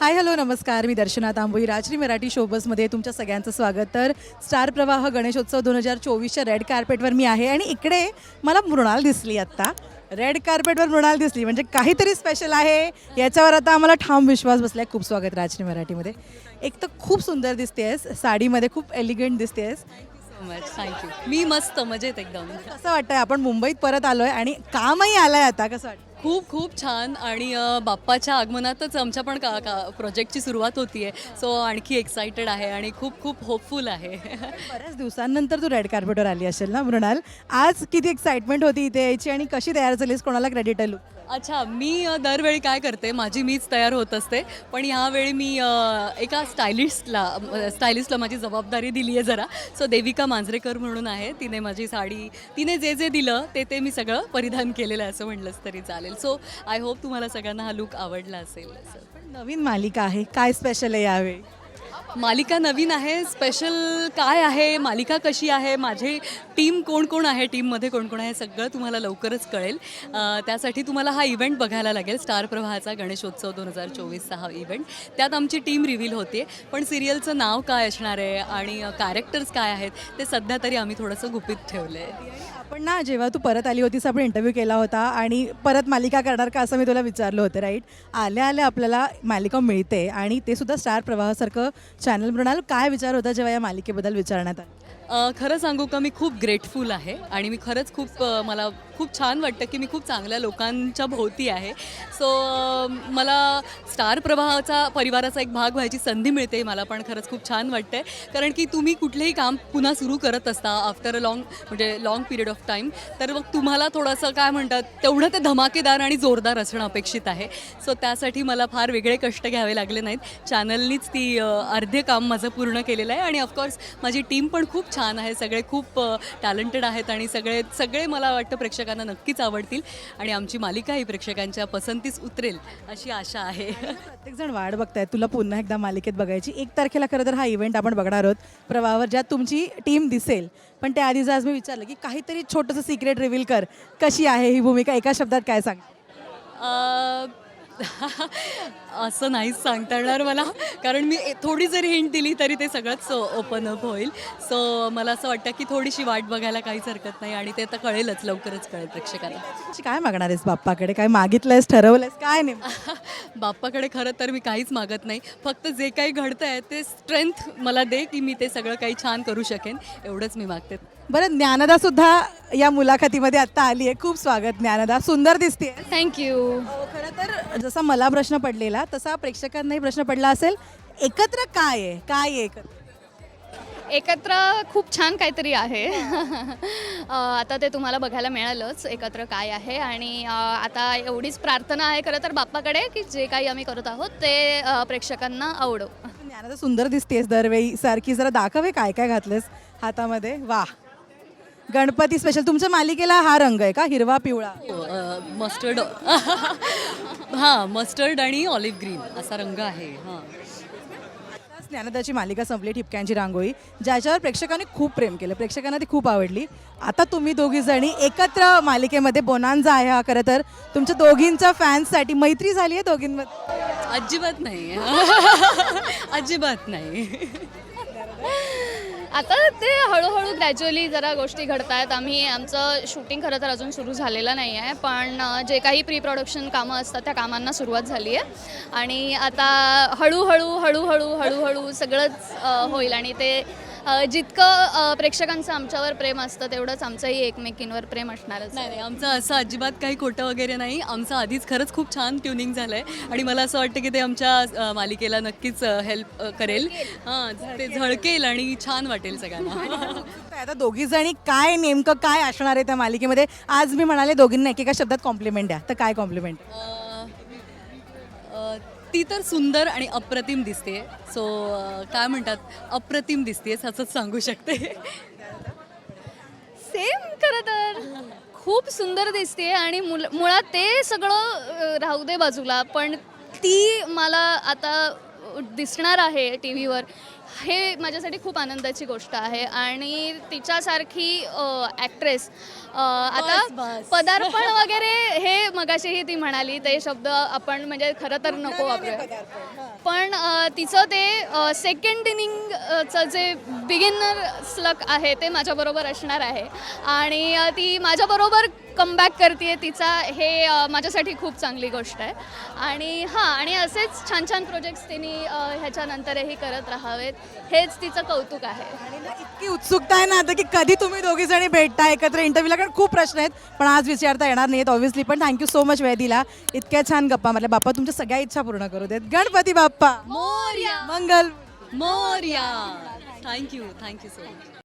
Hi hello नमस्कार. मी दर्शना तांबोई राजश्री मराठी शोबसमध्ये तुमच्या सगळ्यांचं स्वागत. तर स्टार प्रवाह गणेशोत्सव दोन हजार चोवीसच्या रेड कार्पेटवर मी आहे आणि इकडे मला मृणाल दिसली आत्ता. रेड कार्पेटवर मृणाल दिसली. म्हणजे काहीतरी स्पेशल आहे. याच्यावर आता आम्हाला ठाम विश्वास बसला आहे खूप स्वागत राजश्री मराठीमध्ये. एक तर खूप सुंदर दिसतेस. साडीमध्ये खूप एलिगंट दिसतेस. सो मच थँक्यू मी मस्त मजेत एकदम. कसं वाटतंय? आपण मुंबईत परत आलोय आणि कामही आलंय आता. कसं वाटतं खूप खूप छान. आणि बाप्पाच्या आगमनातच आमच्या पण का का प्रोजेक्टची सुरुवात होती आहे सो आणखी एक्सायटेड आहे आणि खूप खूप होपफुल आहे. बऱ्याच दिवसांनंतर तू रेड कार्पेटवर आली असेल ना मृणाल. आज किती एक्साइटमेंट होती इथे यायची आणि कशी तयार झालीस? कोणाला क्रेडिट आहे? लुक अच्छा मी दरवेळी काय करते? माझी मीच तयार होत असते. पण ह्यावेळी मी एका स्टायलिस्टला स्टायलिस्टला माझी जबाबदारी दिली आहे जरा. सो देविका मांजरेकर म्हणून आहे. तिने माझी साडी तिने जे जे दिलं ते ते मी सगळं परिधान केलेलं आहे असं म्हटलंच तरी चालेल. सो आय होप तुम्हाला सगळ्यांना हा लुक आवडला असेल. पण नवीन मालिका आहे. काय स्पेशल आहे यावेळी? मालिका नवीन आहे स्पेशल काय आहे मालिका कशी आहे माझे टीम कोण कोण आहे टीममध्ये कोण कोण आहे सगळं तुम्हाला लवकरच कळेल. त्यासाठी तुम्हाला हा इव्हेंट बघायला लागेल स्टार प्रवाहाचा गणेशोत्सव दोन हजार चोवीसचा हा इव्हेंट त्यात आमची टीम रिव्हील होते पण सिरियलचं नाव काय असणार आहे आणि कॅरेक्टर्स काय आहेत ते सध्या तरी आम्ही थोडंसं गुपित ठेवलं आहे आपण ना जेव्हा तू परत आली होतीस आपण इंटरव्ह्यू केला होता आणि परत मालिका करणार का असं मी तुला विचारलं होतं राईट आल्या आल्या आपल्याला मालिका मिळते आणि ते सुद्धा स्टार प्रवाहासारखं चॅनल मृणाल काय विचार होता जेव्हा या मालिकेबद्दल विचारण्यात आला? खरं सांगू का मी खूप ग्रेटफुल आहे आणि मी खरंच खूप मला खूप छान वाटतं की मी खूप चांगल्या लोकांच्या भोवती आहे. सो मला स्टार प्रवाहाचा परिवाराचा एक भाग व्हायची संधी मिळते मला पण खरंच खूप छान वाटतंय. कारण की तुम्ही कुठलेही काम पुन्हा सुरू करत असता आफ्टर अ लॉंग म्हणजे लॉंग पिरियड ऑफ टाईम तर मग तुम्हाला थोडंसं काय म्हणतात तेवढं ते धमाकेदार आणि जोरदार असणं अपेक्षित आहे. सो त्यासाठी मला फार वेगळे कष्ट घ्यावे लागले नाहीत. चॅनलनीच ती अर्धे काम माझं पूर्ण केलेलं आहे. आणि ऑफकोर्स माझी टीम पण खूप छान आहे. सगळे खूप टॅलेंटेड आहेत आणि सगळे सगळे मला वाटतं प्रेक्षकांना नक्कीच आवडतील. आणि आमची मालिकाही प्रेक्षकांच्या पसंतीस उतरेल अशी आशा आहे. प्रत्येकजण वाट बघतायत तुला पुन्हा एकदा मालिकेत बघायची. एक तारखेला खरं तर हा इव्हेंट आपण बघणार आहोत. प्रवाहावर ज्यात तुमची टीम दिसेल. पण त्याआधी आज मी विचारलं की काहीतरी छोटंसं सिक्रेट रिव्हील कर. कशी आहे ही भूमिका? एका शब्दात काय सांग? असं नाहीच सांगता येणार मला. कारण मी थोडी जरी हिंट दिली तरी ते सगळंच ओपन अप होईल. सो मला असं वाटतं की थोडीशी वाट बघायला काहीच हरकत नाही आणि ते आता कळेलच लवकरच कळेल प्रेक्षकांना. अशी काय मागणार आहेस बाप्पाकडे? काय मागितलंयस ठरवलंयस काय नेमकं? बाप्पाकडे खरं तर मी काहीच मागत नाही. फक्त जे काही घडतं आहे ते स्ट्रेंथ मला दे की मी ते सगळं काही छान करू शकेन. एवढंच मी मागते. बरं ज्ञानदा सुद्धा या मुलाखतीमध्ये आता आली आहे खूप स्वागत ज्ञानदा सुंदर दिसते थँक्यू तर जसा मला प्रश्न पडलेला तसा प्रेक्षकांनाही प्रश्न पडला असेल एकत्र काय आहे? काय आहे एकत्र? एकत्र खूप छान काहीतरी आहे. अ, आता ते तुम्हाला बघायला मिळालंच एकत्र काय आहे आणि अ, आता एवढीच प्रार्थना आहे खरं तर बाप्पाकडे की जे काही आम्ही करत आहोत ते अ, प्रेक्षकांना आवडो. ज्ञानदा सुंदर दिसतेस दरवेळी. सारखी जरा दाखवे काय काय घातलेस हातामध्ये. वा गणपती स्पेशल तुमच्या मालिकेला हा रंग आहे का? हिरवा पिवळा? मस्टर्ड हां मस्टर्ड आणि ऑलिव्ह ग्रीन असा रंग आहे हां. ज्ञानदाची मालिका संपली ठिपक्यांची रांगोळी. ज्याच्यावर प्रेक्षकांनी खूप प्रेम केलं. प्रेक्षकांना ती खूप आवडली. आता तुम्ही दोघी जणी एकत्र मालिकेमध्ये बोनांजा आहे हा खरं तर. तुमच्या दोघींच्या फॅन्ससाठी मैत्री झाली आहे दोघींमध्ये? अजिबात नाही. अजिबात नाही. आता ते हळूहळू ग्रॅज्युअली जरा गोष्टी घडत आहेत आम्ही आमचं शूटिंग खरं तर अजून सुरू झालेलं नाही आहे पण जे काही प्री प्रोडक्शन कामं असतात त्या कामांना सुरुवात झाली आहे. आणि आता हळूहळू हळूहळू हळूहळू सगळंच होईल. आणि ते जितकं प्रेक्षकांचं आमच्यावर प्रेम असतं तेवढंच आमचंही एकमेकींवर प्रेम असणारच. नाही नाही आमचं असं अजिबात काही खोटं वगैरे नाही. आमचं आधीच खरंच खूप छान ट्युनिंग झालं आहे आणि मला असं वाटतं की ते आमच्या मालिकेला नक्कीच हेल्प करेल. हां ते झळकेल आणि छान वाटेल सगळ्यांना. आता दोघी जणी काय नेमकं काय असणार आहे त्या मालिकेमध्ये? आज मी म्हणाले दोघींना एकेका शब्दात कॉम्प्लिमेंट द्या. तर काय कॉम्प्लिमेंट ती तर सुंदर आणि अप्रतिम दिसते. सो काय म्हणतात? अप्रतिम दिसते असंच सांगू शकते. सेम खरं तर. खूप सुंदर दिसते आणि मुल मुळात ते सगळं अ, राहू दे बाजूला. पण ती मला आता दिसणार आहे टी व्हीवर हे माझ्यासाठी खूप आनंदाची गोष्ट आहे आणि तिच्यासारखी ॲक्ट्रेस आता. पदार्पण वगैरे हे मगाशीही ती म्हणाली ते शब्द आपण म्हणजे खरं तर नको वापरूया. पण तिचं ते सेकंड इनिंगचं जे बिगिनर स्लक आहे ते माझ्याबरोबर असणार आहे. आणि ती माझ्याबरोबर कमबॅक करते तिचा हे माझ्यासाठी खूप चांगली गोष्ट आहे. आणि हां आणि असेच छान छान प्रोजेक्ट्स तिने ह्याच्यानंतरही करत राहावेत. हेच तिचं कौतुक आहे. आणि ना इतकी उत्सुकता आहे ना आता की कधी तुम्ही दोघी जणी भेटता एकत्र इंटरव्ह्यूला कारण खूप प्रश्न आहेत. पण आज विचारता येणार नाहीत ऑब्व्हियसली पण थँक्यू सो मच वेळ दिला इतक्या छान गप्पा म्हटल्या बाप्पा तुमच्या सगळ्या इच्छा पूर्ण करू देत. Ganpati Bappa. Morya. Mangal. Morya. Thank you thank you so much